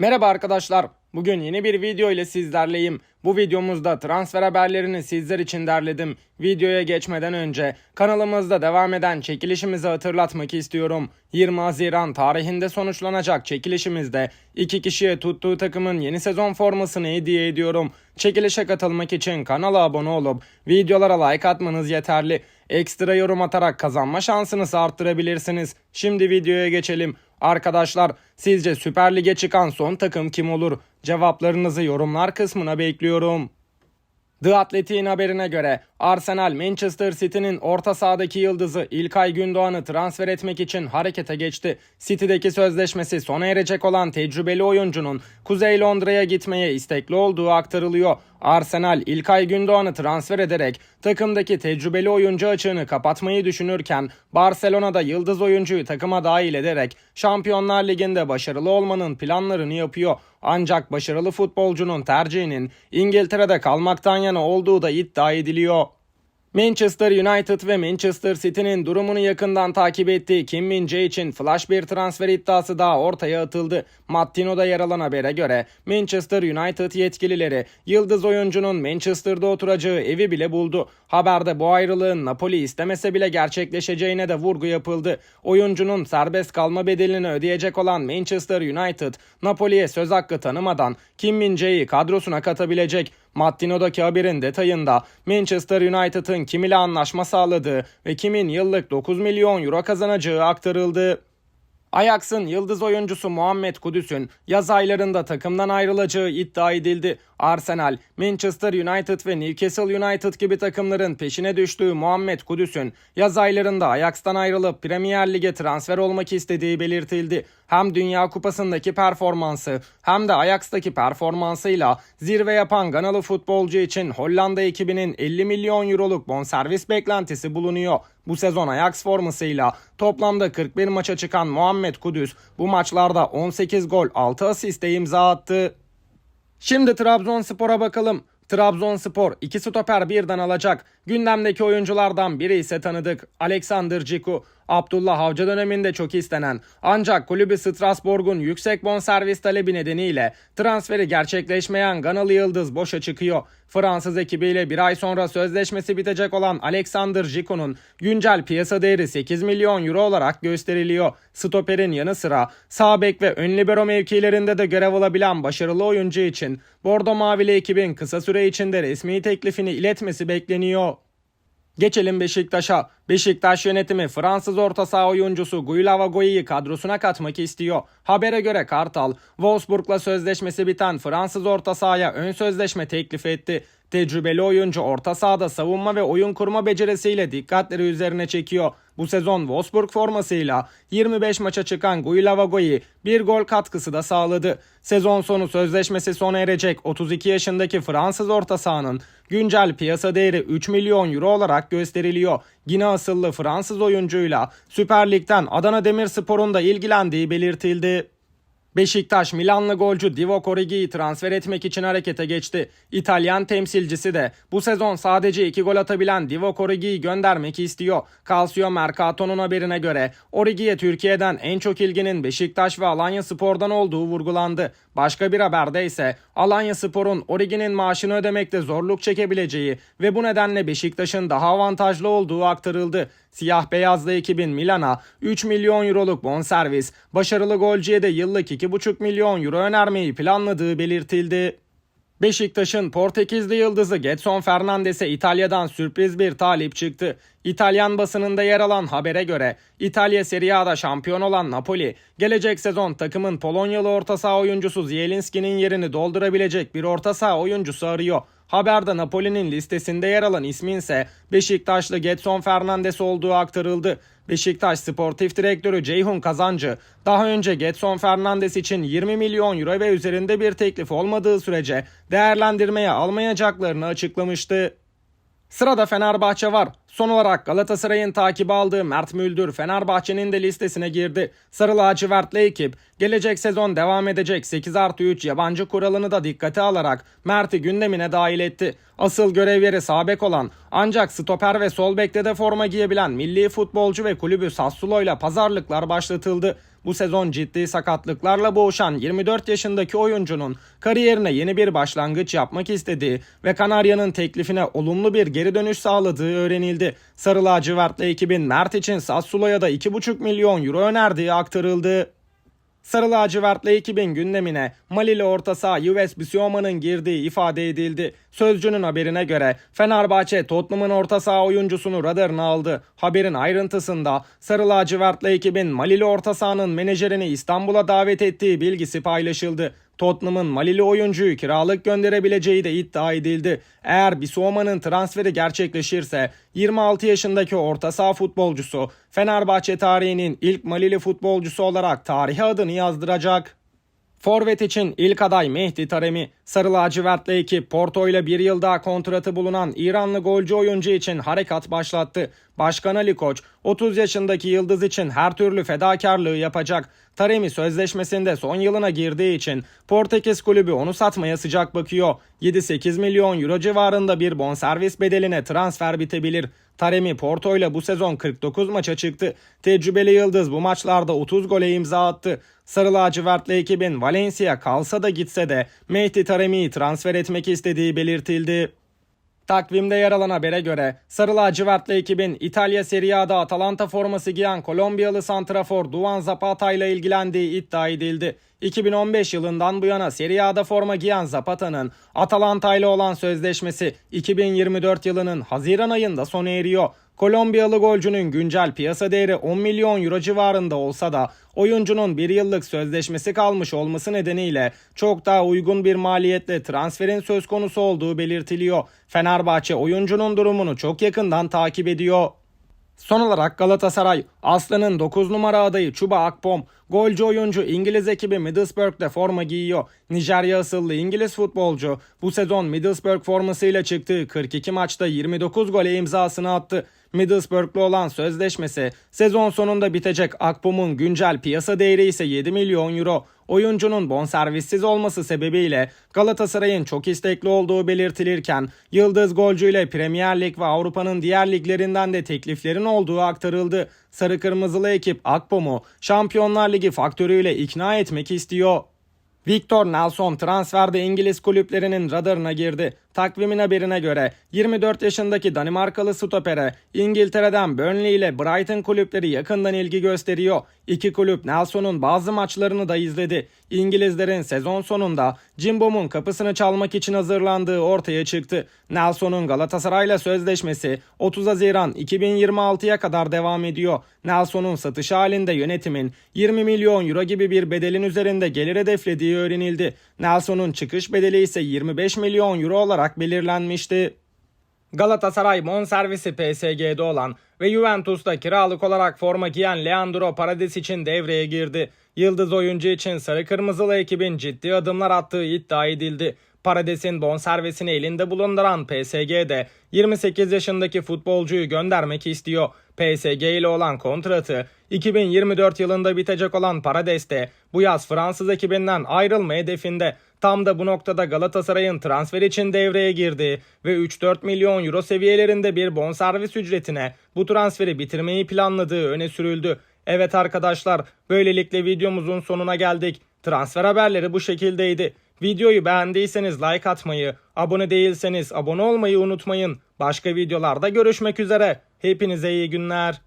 Merhaba arkadaşlar. Bugün yeni bir video ile sizlerleyim. Bu videomuzda transfer haberlerini sizler için derledim. Videoya geçmeden önce kanalımızda devam eden çekilişimizi hatırlatmak istiyorum. 20 Haziran tarihinde sonuçlanacak çekilişimizde iki kişiye tuttuğu takımın yeni sezon formasını hediye ediyorum. Çekilişe katılmak için kanala abone olup videolara like atmanız yeterli. Ekstra yorum atarak kazanma şansınızı arttırabilirsiniz. Şimdi videoya geçelim. Arkadaşlar sizce Süper Lig'e çıkan son takım kim olur? Cevaplarınızı yorumlar kısmına bekliyorum. The Athletic'in haberine göre Arsenal Manchester City'nin orta sahadaki yıldızı İlkay Gündoğan'ı transfer etmek için harekete geçti. City'deki sözleşmesi sona erecek olan tecrübeli oyuncunun Kuzey Londra'ya gitmeye istekli olduğu aktarılıyor. Arsenal İlkay Gündoğan'ı transfer ederek takımdaki tecrübeli oyuncu açığını kapatmayı düşünürken Barcelona'da yıldız oyuncuyu takıma dahil ederek Şampiyonlar Ligi'nde başarılı olmanın planlarını yapıyor. Ancak başarılı futbolcunun tercihinin İngiltere'de kalmaktan yana olduğu da iddia ediliyor. Manchester United ve Manchester City'nin durumunu yakından takip ettiği Kim Min Jae için flash bir transfer iddiası daha ortaya atıldı. Mattino'da yer alan habere göre Manchester United yetkilileri yıldız oyuncunun Manchester'da oturacağı evi bile buldu. Haberde bu ayrılığın Napoli istemese bile gerçekleşeceğine de vurgu yapıldı. Oyuncunun serbest kalma bedelini ödeyecek olan Manchester United, Napoli'ye söz hakkı tanımadan Kim Min Jae'yi kadrosuna katabilecek. Mattino'daki haberin detayında Manchester United'ın kim ile anlaşma sağladığı ve kimin yıllık 9 milyon euro kazanacağı aktarıldı. Ajax'ın yıldız oyuncusu Muhammed Kudüs'ün yaz aylarında takımdan ayrılacağı iddia edildi. Arsenal, Manchester United ve Newcastle United gibi takımların peşine düştüğü Muhammed Kudüs'ün yaz aylarında Ajax'tan ayrılıp Premier Lig'e transfer olmak istediği belirtildi. Hem Dünya Kupası'ndaki performansı hem de Ajax'taki performansıyla zirve yapan Ganalı futbolcu için Hollanda ekibinin 50 milyon euroluk bonservis beklentisi bulunuyor. Bu sezon Ajax formasıyla toplamda 41 maça çıkan Muhammed Kudüs bu maçlarda 18 gol 6 asiste imza attı. Şimdi Trabzonspor'a bakalım. Trabzonspor iki stoper birden alacak. Gündemdeki oyunculardan biri ise tanıdık. Alexander Ciku. Abdullah Avcı döneminde çok istenen ancak kulübü Strasbourg'un yüksek bonservis talebi nedeniyle transferi gerçekleşmeyen Ganalı Yıldız boşa çıkıyor. Fransız ekibiyle bir ay sonra sözleşmesi bitecek olan Alexander Ciku'nun güncel piyasa değeri 8 milyon euro olarak gösteriliyor. Stoper'in yanı sıra sağ bek ve ön libero mevkilerinde de görev alabilen başarılı oyuncu için Bordo Mavili ekibin kısa süre içinde resmi teklifini iletmesi bekleniyor. Geçelim Beşiktaş'a. Beşiktaş yönetimi Fransız orta saha oyuncusu Guilava Goyi'yi kadrosuna katmak istiyor. Habere göre Kartal, Wolfsburg'la sözleşmesi biten Fransız orta sahaya ön sözleşme teklif etti. Tecrübeli oyuncu orta sahada savunma ve oyun kurma becerisiyle dikkatleri üzerine çekiyor. Bu sezon Wolfsburg formasıyla 25 maça çıkan Guilava Goyi bir gol katkısı da sağladı. Sezon sonu sözleşmesi sona erecek 32 yaşındaki Fransız orta sahanın güncel piyasa değeri 3 milyon euro olarak gösteriliyor. Yine asıllı Fransız oyuncuyla Süper Lig'den Adana Demirspor'un da ilgilendiği belirtildi. Beşiktaş Milanlı golcü Divock Origi'yi transfer etmek için harekete geçti. İtalyan temsilcisi de bu sezon sadece 2 gol atabilen Divock Origi'yi göndermek istiyor. Calcio Mercato'nun haberine göre Origi'ye Türkiye'den en çok ilginin Beşiktaş ve Alanya Spor'dan olduğu vurgulandı. Başka bir haberde ise Alanya Spor'un Origi'nin maaşını ödemekte zorluk çekebileceği ve bu nedenle Beşiktaş'ın daha avantajlı olduğu aktarıldı. Siyah beyazlı ekibin Milan'a 3 milyon euroluk bonservis, başarılı golcüye de yıllık 2,5 milyon euro önermeyi planladığı belirtildi. Beşiktaş'ın Portekizli yıldızı Getson Fernandes'e İtalya'dan sürpriz bir talip çıktı. İtalyan basınında yer alan habere göre İtalya Serie A'da şampiyon olan Napoli, gelecek sezon takımın Polonyalı orta saha oyuncusu Zielinski'nin yerini doldurabilecek bir orta saha oyuncusu arıyor. Haberde Napoli'nin listesinde yer alan ismin ise Beşiktaşlı Getson Fernandes olduğu aktarıldı. Beşiktaş Sportif Direktörü Ceyhun Kazancı daha önce Getson Fernandes için 20 milyon euro ve üzerinde bir teklif olmadığı sürece değerlendirmeye almayacaklarını açıklamıştı. Sırada Fenerbahçe var. Son olarak Galatasaray'ın takibi aldığı Mert Müldür Fenerbahçe'nin de listesine girdi. Sarı lacivertli ekip gelecek sezon devam edecek 8 artı 3 yabancı kuralını da dikkate alarak Mert'i gündemine dahil etti. Asıl görev yeri sağ bek olan ancak stoper ve sol bekte de forma giyebilen milli futbolcu ve kulübü Sassuolo ile pazarlıklar başlatıldı. Bu sezon ciddi sakatlıklarla boğuşan 24 yaşındaki oyuncunun kariyerine yeni bir başlangıç yapmak istediği ve Kanarya'nın teklifine olumlu bir geri dönüş sağladığı öğrenildi. Sarı lacivertli ekibin Mert için Sassuolo'ya da 2,5 milyon euro önerdiği aktarıldı. Sarı lacivertli ekibin gündemine Malili orta saha Yves Bissouman'ın girdiği ifade edildi. Sözcünün haberine göre Fenerbahçe Tottenham'ın orta saha oyuncusunu radarına aldı. Haberin ayrıntısında Sarı lacivertli ekibin Malili orta sahanın menajerini İstanbul'a davet ettiği bilgisi paylaşıldı. Tottenham'ın Malili oyuncuyu kiralık gönderebileceği de iddia edildi. Eğer Bissouman'ın transferi gerçekleşirse 26 yaşındaki orta saha futbolcusu Fenerbahçe tarihinin ilk Malili futbolcusu olarak tarihe adını yazdıracak. Forvet için ilk aday Mehdi Taremi, Sarı lacivertli ekip Porto ile bir yıl daha kontratı bulunan İranlı golcü oyuncu için harekat başlattı. Başkan Ali Koç, 30 yaşındaki yıldız için her türlü fedakarlığı yapacak. Taremi sözleşmesinde son yılına girdiği için Portekiz kulübü onu satmaya sıcak bakıyor. 7-8 milyon euro civarında bir bonservis bedeline transfer bitebilir. Taremi Porto ile bu sezon 49 maça çıktı. Tecrübeli yıldız bu maçlarda 30 gole imza attı. Sarı lacivertli ekibin Valencia kalsa da gitse de Mehdi Taremi'yi transfer etmek istediği belirtildi. Takvimde yer alan habere göre Sarı lacivertli ekibin İtalya Serie A'da Atalanta forması giyen Kolombiyalı santrafor Duan Zapata ile ilgilendiği iddia edildi. 2015 yılından bu yana Serie A'da forma giyen Zapata'nın Atalanta ile olan sözleşmesi 2024 yılının Haziran ayında sona eriyor. Kolombiyalı golcünün güncel piyasa değeri 10 milyon euro civarında olsa da oyuncunun bir yıllık sözleşmesi kalmış olması nedeniyle çok daha uygun bir maliyetle transferin söz konusu olduğu belirtiliyor. Fenerbahçe oyuncunun durumunu çok yakından takip ediyor. Son olarak Galatasaray, Aslı'nın 9 numara adayı Chuba Akpom, golcü oyuncu İngiliz ekibi Middlesbrough'da forma giyiyor. Nijerya asıllı İngiliz futbolcu bu sezon Middlesbrough formasıyla çıktığı 42 maçta 29 gole imzasını attı. Middlesbrough'lu olan sözleşmesi sezon sonunda bitecek Akpom'un güncel piyasa değeri ise 7 milyon euro. Oyuncunun bonservissiz olması sebebiyle Galatasaray'ın çok istekli olduğu belirtilirken Yıldız golcüyle Premier Lig ve Avrupa'nın diğer liglerinden de tekliflerin olduğu aktarıldı. Sarı Kırmızılı ekip Akpom'u Şampiyonlar Ligi faktörüyle ikna etmek istiyor. Victor Nelson transferde İngiliz kulüplerinin radarına girdi. Takvimin haberine göre 24 yaşındaki Danimarkalı stopere İngiltere'den Burnley ile Brighton kulüpleri yakından ilgi gösteriyor. İki kulüp Nelson'un bazı maçlarını da izledi. İngilizlerin sezon sonunda Cimbom'un kapısını çalmak için hazırlandığı ortaya çıktı. Nelson'un Galatasaray'la sözleşmesi 30 Haziran 2026'ya kadar devam ediyor. Nelson'un satış halinde yönetimin 20 milyon euro gibi bir bedelin üzerinde gelir hedeflediği öğrenildi. Nelson'un çıkış bedeli ise 25 milyon euro olarak belirlenmişti. Galatasaray bonservisi PSG'de olan ve Juventus'ta kiralık olarak forma giyen Leandro Paredes için devreye girdi. Yıldız oyuncu için sarı kırmızılı ekibin ciddi adımlar attığı iddia edildi. Parades'in bonservisini elinde bulunduran PSG de 28 yaşındaki futbolcuyu göndermek istiyor. PSG ile olan kontratı 2024 yılında bitecek olan Parades de bu yaz Fransız ekibinden ayrılma hedefinde. Tam da bu noktada Galatasaray'ın transfer için devreye girdiği ve 3-4 milyon euro seviyelerinde bir bonservis ücretine bu transferi bitirmeyi planladığı öne sürüldü. Evet arkadaşlar böylelikle videomuzun sonuna geldik. Transfer haberleri bu şekildeydi. Videoyu beğendiyseniz like atmayı, abone değilseniz abone olmayı unutmayın. Başka videolarda görüşmek üzere. Hepinize iyi günler.